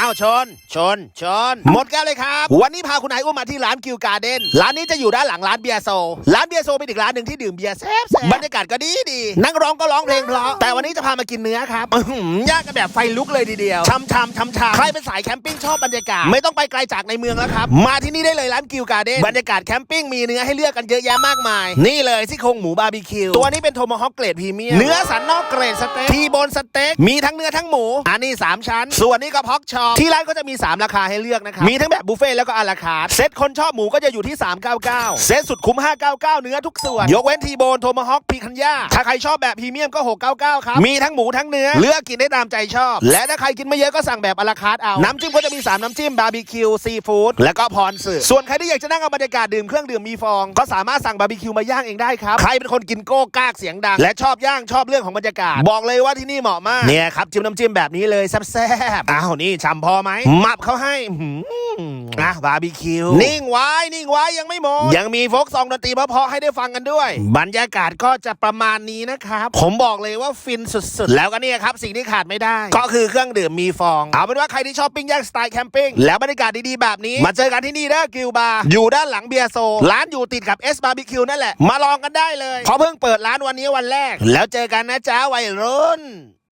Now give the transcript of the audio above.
อ้าวชน ชน ชน หมดแก้วเลยครับ วันนี้พาคุณนายอุ้มมาที่ร้านคิวการ์เด้นร้านนี้จะอยู่ด้านหลังร้านเบียร์โซ ร้านเบียร์โซเป็นอีกร้านหนึ่งที่ดื่มเบียร์แซ่บบรรยากาศก็ดีดี นักร้องก็ร้องเพลงเพราะ วันนี้จะพามากินเนื้อครับอื้อหือย่างกันแบบไฟลุกเลยทีเดียวชำชำชำชำใครเป็นสายแคมปิ้งชอบบรรยากาศ ไม่ต้องไปไกลจากในเมืองแล้วครับ มาที่นี่ได้เลยร้านกิวการ์เด้นบรรยากาศแคมปิ้งมีเนื้อให้เลือกกันเยอะแยะมากมาย นี่เลยซี่โครงหมูบาร์บีคิว ตัวนี้เป็นโทมฮอคเกรดพรีเมียม เนื้อสันนอกเกรดสเต็ก ทีโบนสเต็ก มีทั้งเนื้อทั้งหมู อันนี้ 3 ชั้น ส่วนนี้ก็พอกชอปที่ร้านก็จะมี 3 ราคาให้เลือกนะครับ มีทั้งแบบบุฟเฟ่ต์แล้วก็อาราคาร์ทเซ็ตคนชอบหมูก็จะอยู่ที่ 399 เซ็ตสุดคุ้ม 599 เนื้อทุกส่วน ยกเว้นทีโบนโทมฮอคพีคันย่าถ้าใครชอบแบบพรีเมียมก็ 699ครับมีทั้งหมูทั้งเนื้อ เลือกกินได้ตามใจชอบ และถ้าใครกินไม่เยอะก็สั่งแบบอาราคาร์ทเอา น้ำจิ้มก็จะมี 3 น้ำจิ้มบาร์บีคิวซีฟู้ดและก็พรสึส่วนใครที่อยากจะนั่งเอาบรรยากาศดื่มเครื่องดื่มมีฟอง ก็สามารถสั่งบาร์บีคิวมาย่างเองได้ครับ ใครเป็นคนกินโก้กากเสียงดัง และชอบย่างชอบเรื่องของบรรยากาศ บอกเลยว่าที่นี่เหมาะมาก เนี่ยครับจิ้มน้ำจิ้มแบบนี้เลยแซ่บๆอ้าวนี่ชำพอไหมมับเขาให้หืมอะบาร์บีคิวนิ่งไว้นิ่งไว้ยังไม่หมดยังมีโฟกซองดนตรีเพราะๆให้ได้ฟังกันด้วย บรรยากาศก็จะประมาณนี้นะครับผมบอกเลยว่าฟินสุดๆ แล้วก็เนี่ยครับสิ่งที่ขาดไม่ได้ ก็คือเครื่องดื่มมีฟอง เอาเป็นว่าใครที่ชอบปิ้งย่างสไตล์แคมปิ้งแล้วบรรยากาศดีๆ แบบนี้ มาเจอกันที่นี่เด้อกิวบาร์อยู่ด้านหลังเบียร์โซ ร้านอยู่ติดกับเอสบาร์บีคิวนั่นแหละ มาลองกันได้เลยเพราะเพิ่งเปิดร้านวันนี้วันแรก แล้วเจอกันนะจ๊ะวัยรุ่น